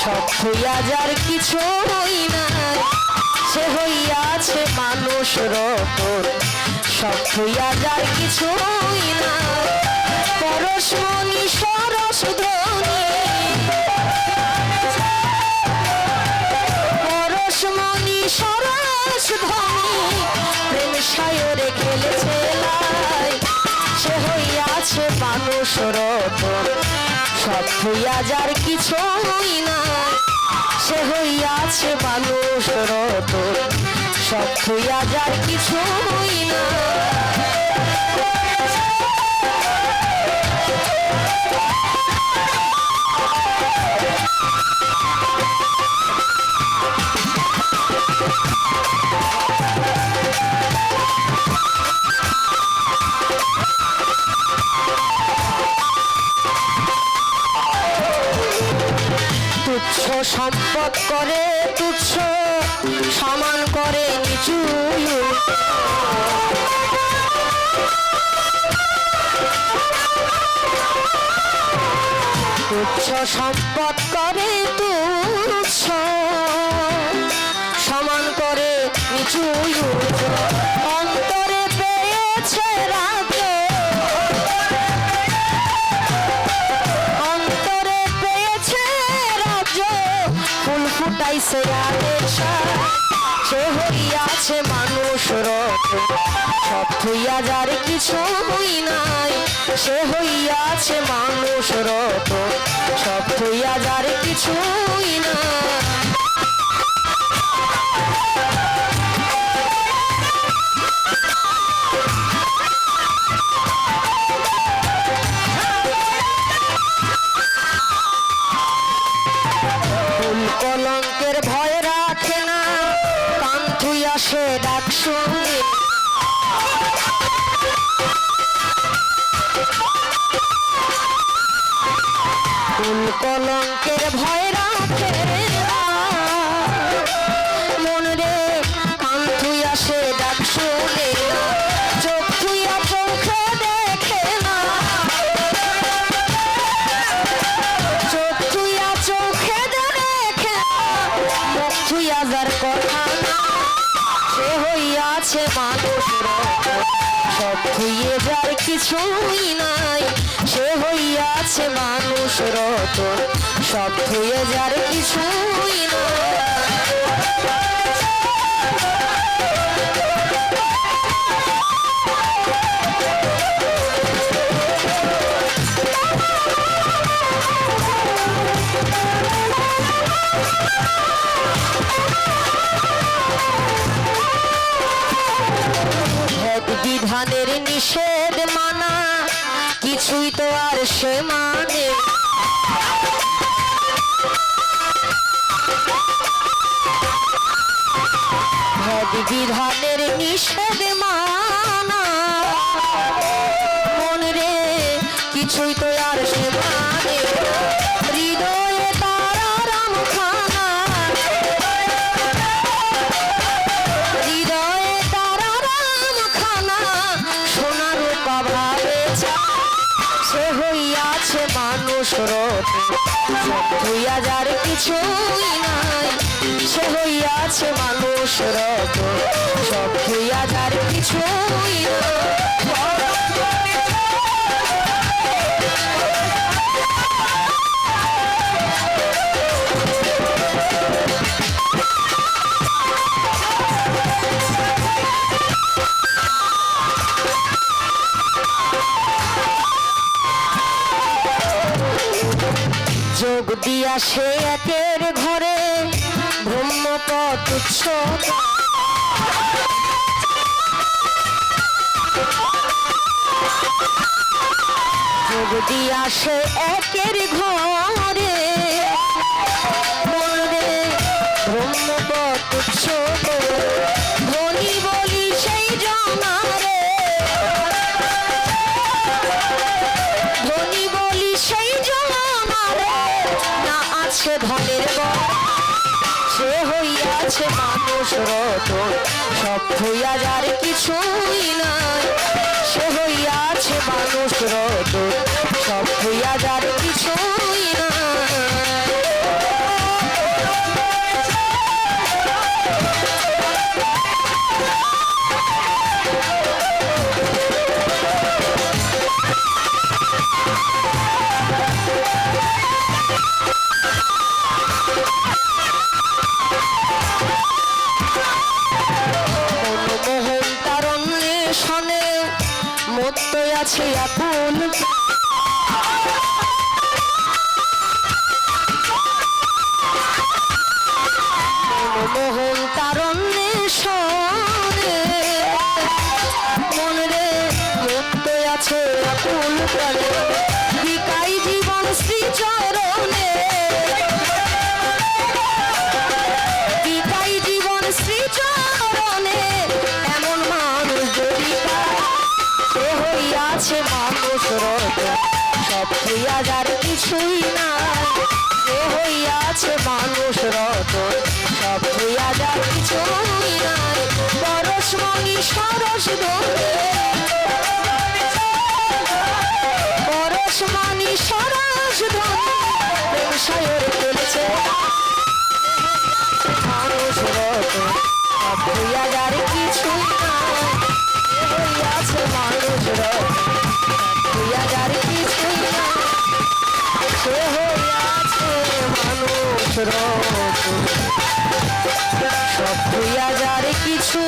সব হইয়া যার কিছু হই নাই, সে হইয়াছে মানুষ রতন। সব হইয়া যার কিছু হই নাই পরশমণি সরস ধ্বনি পরশমণি সরস ধ্বনি প্রেম সায়রে খেলেছে সে হইয়াছে মানুষ রতন। সব হইয়া যার কিছু না সে হইয়াছে মানুষ রত সব হইয়া যার কিছু না তুচ্ছ সম্পদ করে তুচ্ছ সমান করে নিচু তুচ্ছ সম্পদ করে তুচ্ছ সমান করে নিচু ফুটাইছে আদেশা সে হইয়াছে মানুষ রত সব হইয়া যার কিছু হই নাই, সে হইয়াছে মানুষ রত সব হইয়া যার কিছু হই কলঙ্কের ভয় রাখে না। কান তুই আসে ডাক শুনে কলঙ্কের ভয় রাখে? হইয়াছে মানুষ। সব খুইয়ে যার কিছুই নাই, সে হইয়াছে মানুষ রতন সব ধুয়ে যার কিছুই নাই বিধানের নিষেধ মানা কিছুই তো আর সে মানে। বিধানের নিষেধ সব হইয়া যার কিছুই নাই সে হইয়াছে মানুষ রত। সব হইয়া যার কিছুই যোগ দিয়া সে একের ঘরে ব্রহ্মপথ উৎসব। যোগ দিয়া সে একের ঘরে আছে ধনের সে হইয়াছে মানুষ রত। সব হইয়া যার কিছুই নাই। সে হইয়াছে মানুষ রত। সব হইয়া যার সনে মত্ত আছে আকুল মোহন তারণ রে আছে আকুল হইয়া যার কিছুই নাই। যে হইয়াছে মানুষ রত সব হইয়া যার কিছুই নাই। বরস মণি সরস ধরে পরশ মণি সরস ধরে সায়র তুলেছে কসরত সব যার কিছু